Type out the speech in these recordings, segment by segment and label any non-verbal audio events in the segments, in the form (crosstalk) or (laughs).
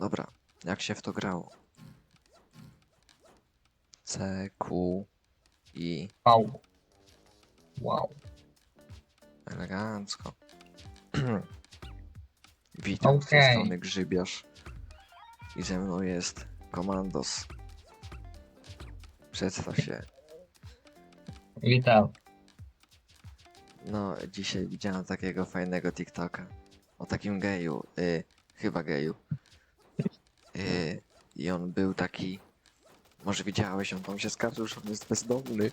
Dobra, jak się w to grało? C, Q, I, Wow. Wow. elegancko. (clears throat) Witam z tej Okej. strony Grzybiarz. I ze mną jest Komandos. Przedstaw się. Witam. No, dzisiaj widziałem takiego fajnego TikToka. O takim geju. Y, chyba geju. Y, I on był taki. Może widziałeś, on tam się skarżył, że on jest bezdomny.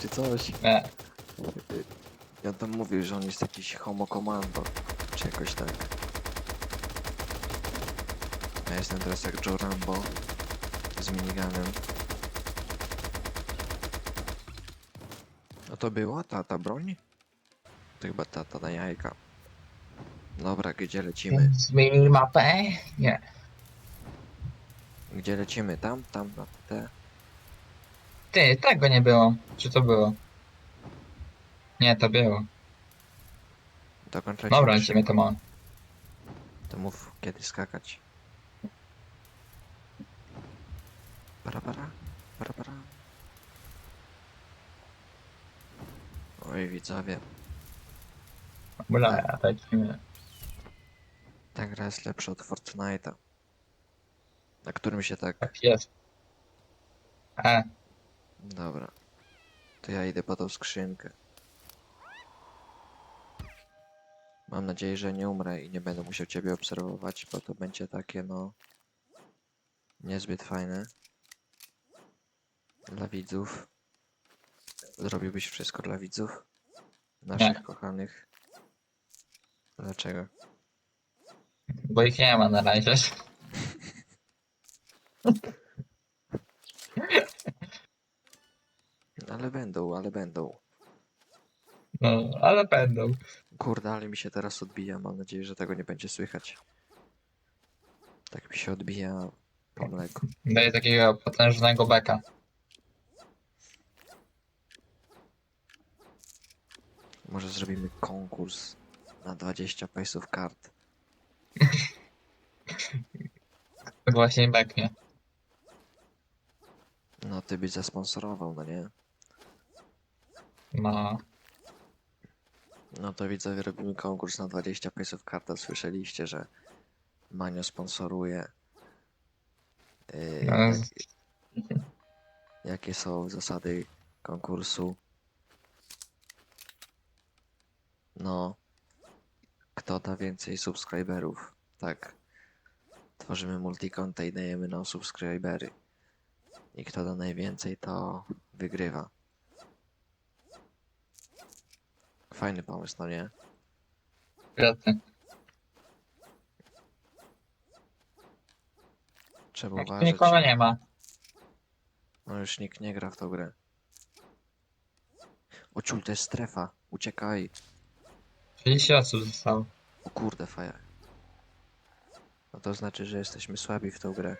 Czy coś. E, I on tam mówił, że on jest jakiś homo commando. Czy jakoś tak. Ja jestem teraz jak Joe Rambo. Z miniganem. No to była ta, ta broń? To chyba ta, ta na jajka. Dobra, gdzie lecimy? zmienili mapę? Nie. Gdzie lecimy? Tam? Tam na te? Ty, tego nie było. Czy to było? Nie, to było. Dokończać. Dobra, lecimy to ma. To mów kiedy skakać. Para para, para para. Oj widzowie, Dobra, lecimy. ta gra jest lepsza od Fortnite'a. Na którym się tak... Tak jest. E, Dobra. To ja idę po tą skrzynkę. Mam nadzieję, że nie umrę i nie będę musiał ciebie obserwować, bo to będzie takie no... Niezbyt fajne. Dla widzów. Zrobiłbyś wszystko dla widzów? Naszych kochanych. Dlaczego? bo ich nie ma na razie. Ale będą, ale będą. No, ale będą. Kurde, ale mi się teraz odbija. Mam nadzieję, że tego nie będzie słychać. Tak mi się odbija po mleku. Daję takiego potężnego beka. Może zrobimy konkurs na 20 pace'ów kart. (laughs) Właśnie beknie. No ty byś zasponsorował, no nie? No. No to widzowie, robimy konkurs na 20 pace'ów karta. Słyszeliście, że Manio sponsoruje. Yy, No, jak, jakie są zasady konkursu? No. Kto da więcej subskryberów? Tak. Tworzymy multikonta i dajemy na subskrybery. I kto da najwięcej, to wygrywa. Fajny pomysł, no nie? Świetnie. Trzeba Jak tu uważać. nikogo nie ma. No już nikt nie gra w tą grę. O ciul, to jest strefa. Uciekaj. 30 osób zostało. O kurde, faja. No to znaczy, że jesteśmy słabi w tą grę.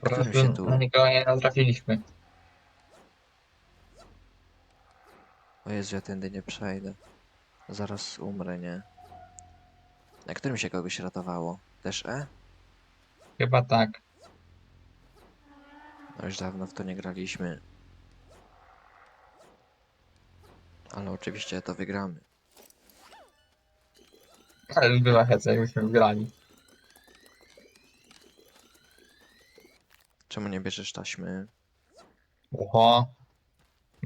Którym się tu... na nikogo nie natrafiliśmy. O Jezu, ja tędy nie przejdę. Zaraz umrę, nie? Na którym się kogoś ratowało? Też E? Chyba tak. No już dawno w to nie graliśmy. Ale oczywiście to wygramy. Ale była heca, jakbyśmy grali. Czemu nie bierzesz taśmy? Oho.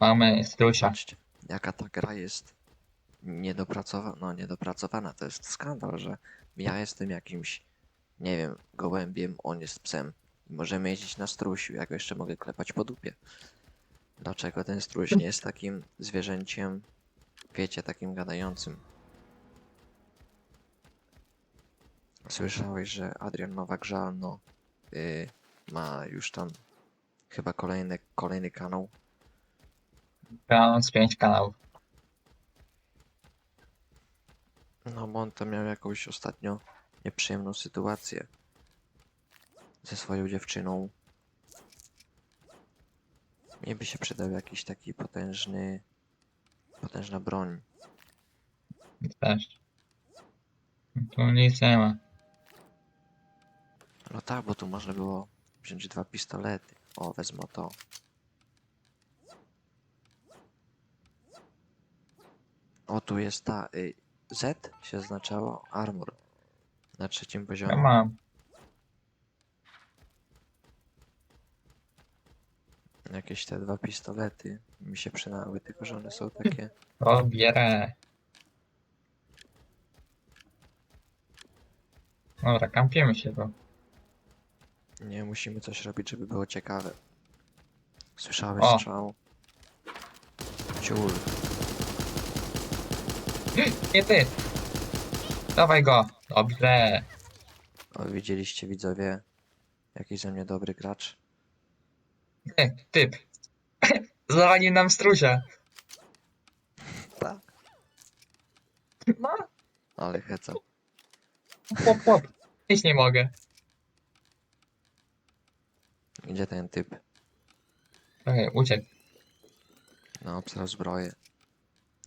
Mamy strusia. Patrzcie, jaka ta gra jest niedopracowana. No, niedopracowana to jest skandal, że ja jestem jakimś, nie wiem, gołębiem, on jest psem. I możemy jeździć na strusiu, ja go jeszcze mogę klepać po dupie. Dlaczego ten struś nie jest takim zwierzęciem, wiecie, takim gadającym? Słyszałeś, że Adrian Nowak-Żalno y, ma już tam chyba kolejny, kolejny kanał? Z 5 kanałów. No, bo on tam miał jakąś ostatnio nieprzyjemną sytuację ze swoją dziewczyną. Mnie by się przydał jakiś taki potężny, potężna broń. Też. Tu nic nie ma. No tak, bo tu można było wziąć dwa pistolety. O, wezmę to. O, tu jest ta y, Z się oznaczało armor. Na trzecim Ja poziomie. mam. Jakieś te dwa pistolety mi się przydały, tylko że one są takie. O, bierę. Dobra, kampimy się tu. Nie, musimy coś robić, żeby było ciekawe. Słyszałeś O. strzał? Ciul. Nie ty! Dawaj go! Dobrze! O, widzieliście widzowie? Jakiś ze mnie dobry gracz? Ty, typ! (laughs) Zawalił nam strusia! Tak. No, Ale heca. chłop, chłop. Nic nie mogę. Gdzie ten typ? Okej, uciekł. No, obsrał zbroję.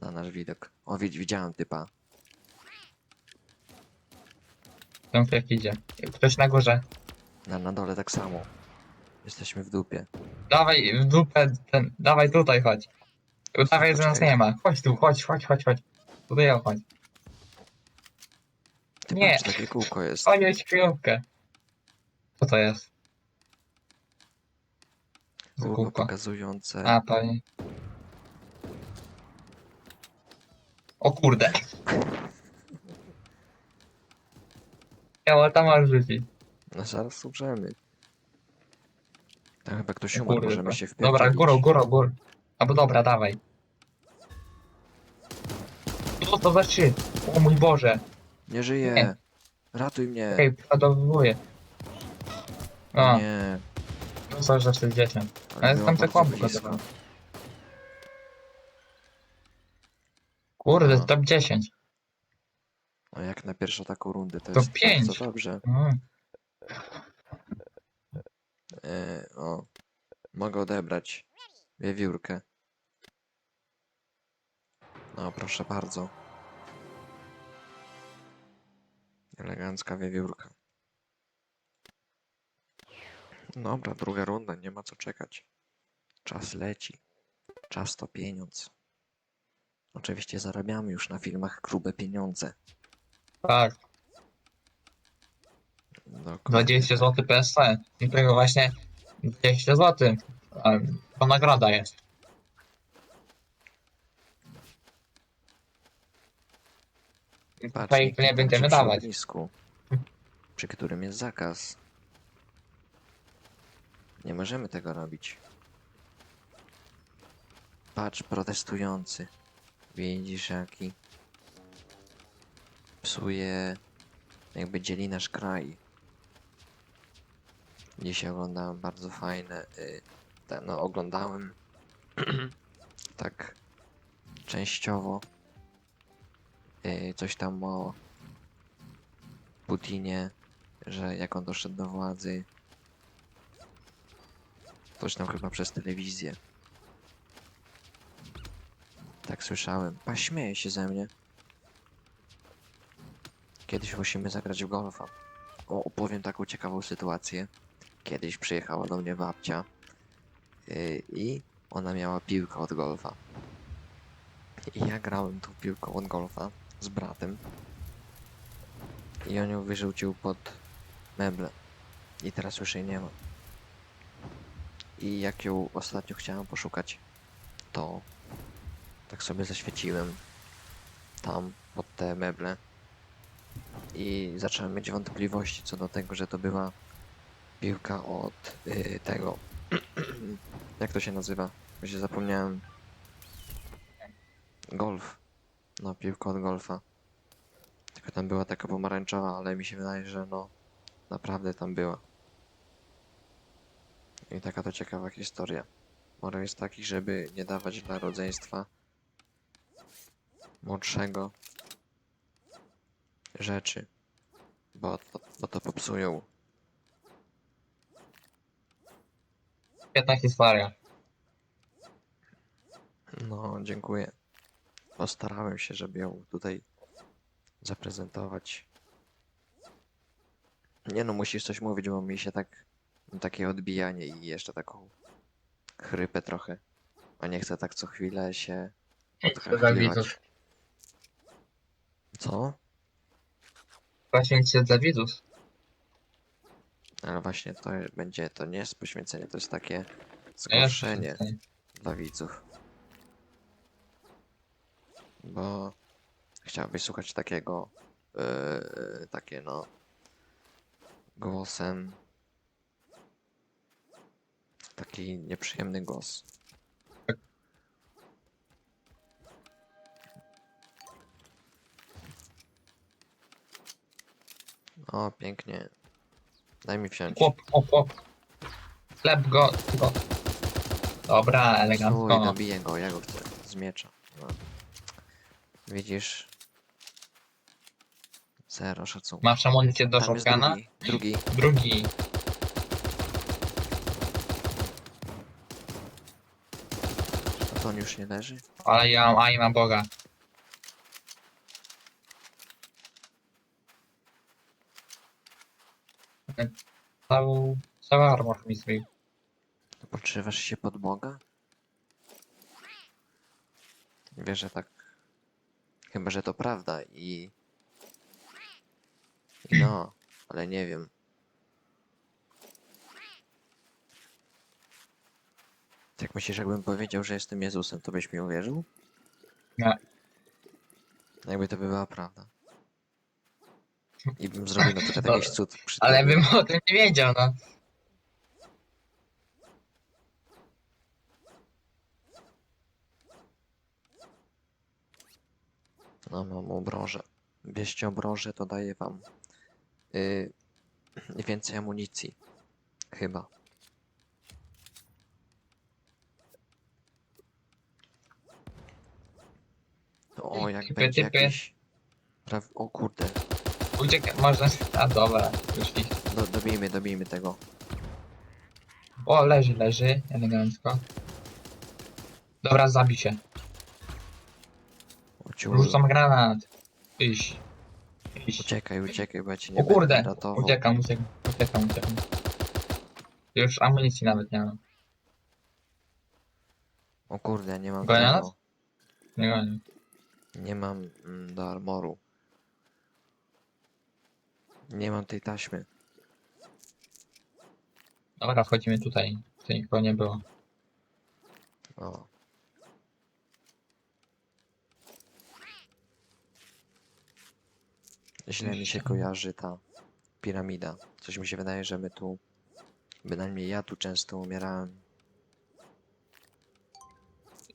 Na nasz widok. O, widz, widziałem typa. Tam jak idzie. Ktoś na górze. Na, na dole tak samo. Jesteśmy w dupie. Dawaj w dupę ten. Dawaj tutaj chodź. Dawaj, że nas nie ma. Chodź tu, chodź, chodź, chodź, chodź. Tutaj ja chodź. Ty Nie. patrz, takie kółko (laughs) jest. Chodź, kryjówkę. Co to jest? Kółko kółko. pokazujące. A, pewnie. O kurde. (laughs) Ja ale tam masz rzucić. No zaraz umrzemy. Tam chyba ktoś O umarł, kurde, możemy się Dobra, wpierdzielić. górą, górą, górą. Albo dobra, dawaj. Co to za szczyt? O mój Boże. Nie żyję! Nie. Ratuj mnie! Okej, przeładowuję. O, Nie. no co za 60. Ale tam te blisko. gotowe. Kurde, No. top 10. No jak na pierwszą taką rundę, to To jest pięć. bardzo dobrze. Mm. E, o. Mogę odebrać wiewiórkę. No, proszę bardzo. Elegancka wiewiórka. Dobra, druga runda, nie ma co czekać. Czas leci. Czas to pieniądz. Oczywiście zarabiamy już na filmach grube pieniądze. Tak, Dokładnie 20 tak. zł PSC. I tego właśnie 20 zł. To nagroda jest. Patrz, Tutaj to nie będziemy przy dawać. ognisku, przy którym jest zakaz. Nie możemy tego robić. Patrz, protestujący. Widzisz, jaki psuje, jakby dzieli nasz kraj. Dzisiaj oglądałem bardzo fajne, y, te, no oglądałem (clears throat) tak częściowo y, coś tam o Putinie, że jak on doszedł do władzy, coś tam chyba przez telewizję. Tak słyszałem. Pa śmieje się ze mnie. Kiedyś musimy zagrać w golfa. O, opowiem taką ciekawą sytuację. Kiedyś przyjechała do mnie babcia yy, i ona miała piłkę od golfa. I ja grałem tą piłką od golfa z bratem. I on ją wyrzucił pod meble. I teraz już jej nie ma. I jak ją ostatnio chciałem poszukać, to tak sobie zaświeciłem tam pod te meble. I zacząłem mieć wątpliwości co do tego, że to była piłka od y, tego. (clears throat) jak to się nazywa? Bo się zapomniałem. Golf. No, piłka od golfa. Tylko tam była taka pomarańczowa, ale mi się wydaje, że no naprawdę tam była. I taka to ciekawa historia. Morał jest taki, żeby nie dawać dla rodzeństwa młodszego rzeczy, bo to, bo to popsują. Świetna historia. No, dziękuję. Postarałem się, żeby ją tutaj zaprezentować Nie no, musisz coś mówić, bo mi się tak... Takie odbijanie i jeszcze taką... Chrypę trochę. A nie chcę tak co chwilę się... Widzów. Co? Poświęć dla widzów. Ale właśnie to będzie... To nie jest poświęcenie, to jest takie... A ja Zgorszenie dla widzów. Bo... Chciałbyś słuchać takiego... Yy, takie no... Głosem... Taki nieprzyjemny głos. O, pięknie. Daj mi wsiąść. Chłop, chłop, chłop. Chleb go, go. Dobra, elegancko. nabiję go, ja go chcę. Z miecza. No. Widzisz? Zero szacunku. Masz amunicję do Tam jest shotguna? drugi, drugi. Drugi. To on już nie leży? Ale ja mam aima Boga. Cały, cały armor mi zbił. To podszywasz się pod Boga? Wiesz, że tak... Chyba, że to prawda i... I no, ale nie wiem. Jak myślisz, jakbym powiedział, że jestem Jezusem, to byś mi uwierzył? Nie. Jakby to była prawda. (laughs) I bym zrobił na przykład jakiś cud przy Ale bym o tym nie wiedział, no. No, mam obroże. Bierzcie obroże, to daje wam yy, więcej amunicji. Chyba. O, jak Typy, będzie typy. jakiś... Praw... O kurde, Uciekaj, można... A dobra, już ich. Do, dobijmy, dobijmy tego. O, leży, leży, elegancko. Dobra, zabij się. O. Rzucam granat. Iść. Iść. Uciekaj, uciekaj, bo ja cię nie O kurde, będę ratował. uciekam, uciekam, uciekam, uciekam. Już amunicji nawet nie mam. O kurde, nie mam tego. nas? Nie gonię. Nie mam mm, do armoru. Nie mam tej taśmy. Dobra, wchodzimy tutaj. Tutaj nikogo nie było. O. Źle mi się kojarzy ta piramida. Coś mi się wydaje, że my tu, bynajmniej ja tu często umierałem.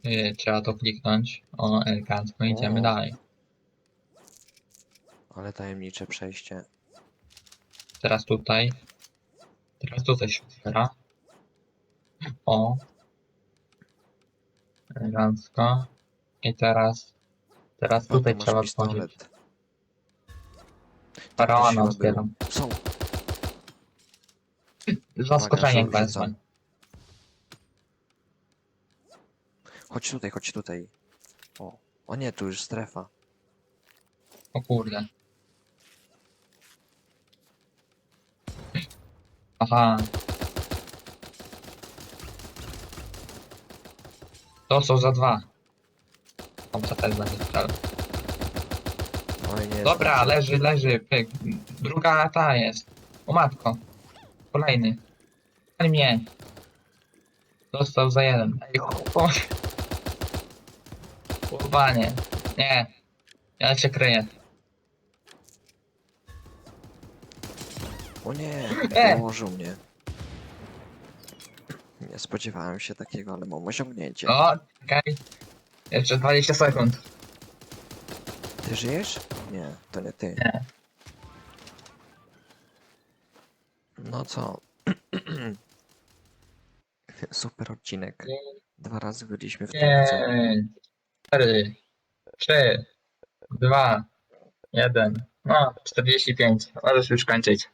Yy, trzeba to kliknąć. O, elegancko, idziemy O. dalej. Ale tajemnicze przejście. Teraz tutaj. Teraz tutaj się otwiera. O. Elegancko. I teraz. Teraz tu tutaj masz trzeba pistolet. wchodzić. Tak Faraona siła. Są. Zaskoczenie Uwaga, rzucam. Chodź tutaj, chodź tutaj. O. O nie, tu już strefa. O kurde. Aha. To są za dwa. Tam za też będzie strzelał. Oj nie. Dobra, zdążę. leży, leży, pyk. Druga ta jest. O matko. Kolejny. Ale mnie. Dostał za jeden. Ej, chłop. Chłopanie. Nie. Ja cię kryję. O nie, E! położył mnie. Nie spodziewałem się takiego, ale mam osiągnięcie. O, czekaj. Jeszcze 20 sekund. Ty żyjesz? Nie, to nie ty. Nie. No co? (clears throat) Super odcinek. Dwa razy byliśmy w topce. 5, 4, 3, 2, 1. No, 45. Możesz już kończyć.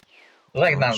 Żegnam.